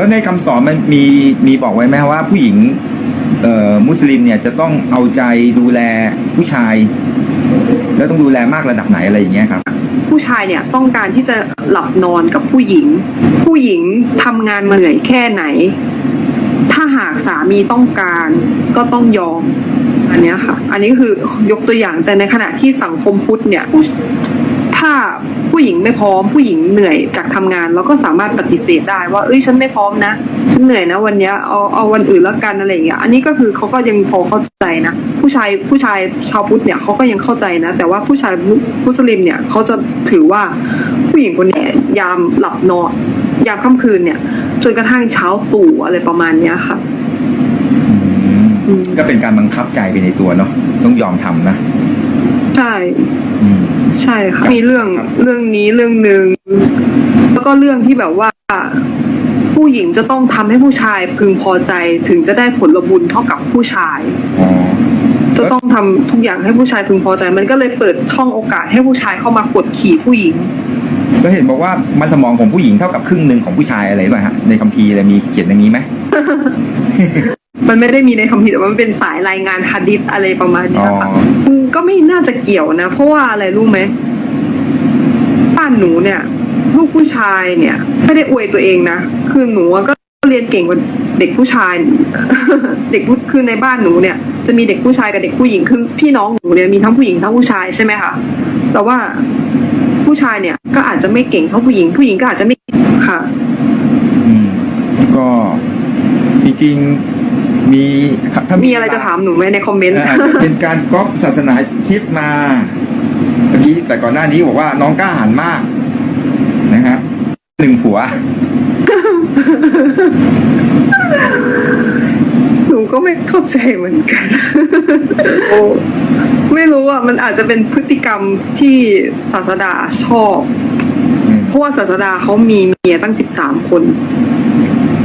แล้วในคำสอนมันมีมีบอกไว้ไหมว่าผู้หญิงเอ่อมุสลิมเนี่ยจะต้องเอาใจดูแลผู้ชาย แล้วต้องดูแลมากระดับไหนอะไรอย่างเงี้ยครับ ผู้ชายเนี่ยต้องการที่จะหลับนอนกับผู้หญิง ผู้หญิงทำงานมาเหนื่อยแค่ไหน ถ้าหากสามีต้องการก็ต้องยอมอันเนี้ยค่ะ อันนี้คือยกตัวอย่างแต่ในขณะที่สังคมพุทธเนี่ยผู้ ถ้าผู้หญิงไม่พร้อมผู้หญิงเหนื่อยจากทำงานแล้วก็สามารถปฏิเสธได้ว่าเอ้ยฉันไม่พร้อมนะฉันเหนื่อยนะ วันเนี้ยเอาเอาวันอื่นแล้วกันอะไรอย่างเงี้ยอันนี้ก็คือเขาก็ยังพอเข้าใจนะผู้ชายผู้ชายชาวพุทธเนี่ยเขาก็ยังเข้าใจนะ แต่ว่าผู้ชายมุสลิมเนี่ยเขาจะถือว่าผู้หญิงคนเนี้ยยามหลับนอนยามค่ำคืนเนี่ย จนกระทั่งเช้าตู่อะไรประมาณเนี้ยค่ะอืมก็เป็นการบังคับใจไปในตัวเนาะต้องยอมทำนะ ใช่อืม ใช่ค่ะครับมีเรื่องครับเรื่องนี้เรื่องหนึ่งแล้วก็เรื่องที่แบบว่า ผู้หญิงจะต้องทำให้ผู้ชายพึงพอใจถึงจะได้ผลบุญเท่ากับผู้ชายอ๋อจะต้องทำทุกอย่างให้ผู้ชายพึงพอใจ มันก็เลยเปิดช่องโอกาสให้ผู้ชายเข้ามากดขี่ผู้หญิงแล้วเห็นบอกว่ามันสมองของผู้หญิงเท่ากับครึ่งหนึ่งของผู้ชายอะไรด้วยฮะในคัมภีร์อะไรมีเขียนอย่างนี้ไหม มันไม่ได้มีในคำพีร์แต่ว่ามันเป็นสายรายงานฮะดิษอะไรประมาณอ๋เนี้อยค่ะอืมก็ไม่น่าจะเกี่ยวนะ เพราะว่าอะไรรู้ไหมบ้านหนูเนี่ยลูกผู้ชายเนี่ยไม่ได้อวยตัวเองนะคือหนูอะก็เรียนเก่งกว่าเด็กผู้ชาย เด็กผู้คือในบ้านหนูเนี่ย จะมีเด็กผู้ชายกับเด็กผู้หญิงคือพี่น้องหนูเนี่ยมีทั้งผู้หญิงทั้งผู้ชายใช่ไหมคะแต่ว่าผู้ชายเนี่ย ก็อาจจะไม่เก่งเท่าผู้หญิง ผู้หญิงก็อาจจะไม่ค่ะ อืม ก็จริงๆ มีถ้ามีอะไรจะถามหนูไหมในคอมเมนต์เอ่ออาจจะเป็นการก๊อปศาสนาคริสต์มาเมื่อกี้แต่ก่อนหน้านี้บอกว่าน้องกล้าหาญมากนะครับหนึ่งผัว หนูก็ไม่เข้าใจเหมือนกันโอ้ไม่รู้อะมันอาจจะเป็นพฤติกรรมที่ศาสดาชอบ เพราะว่าศาสดาเขามีเมียตั้งสิบสามคนอ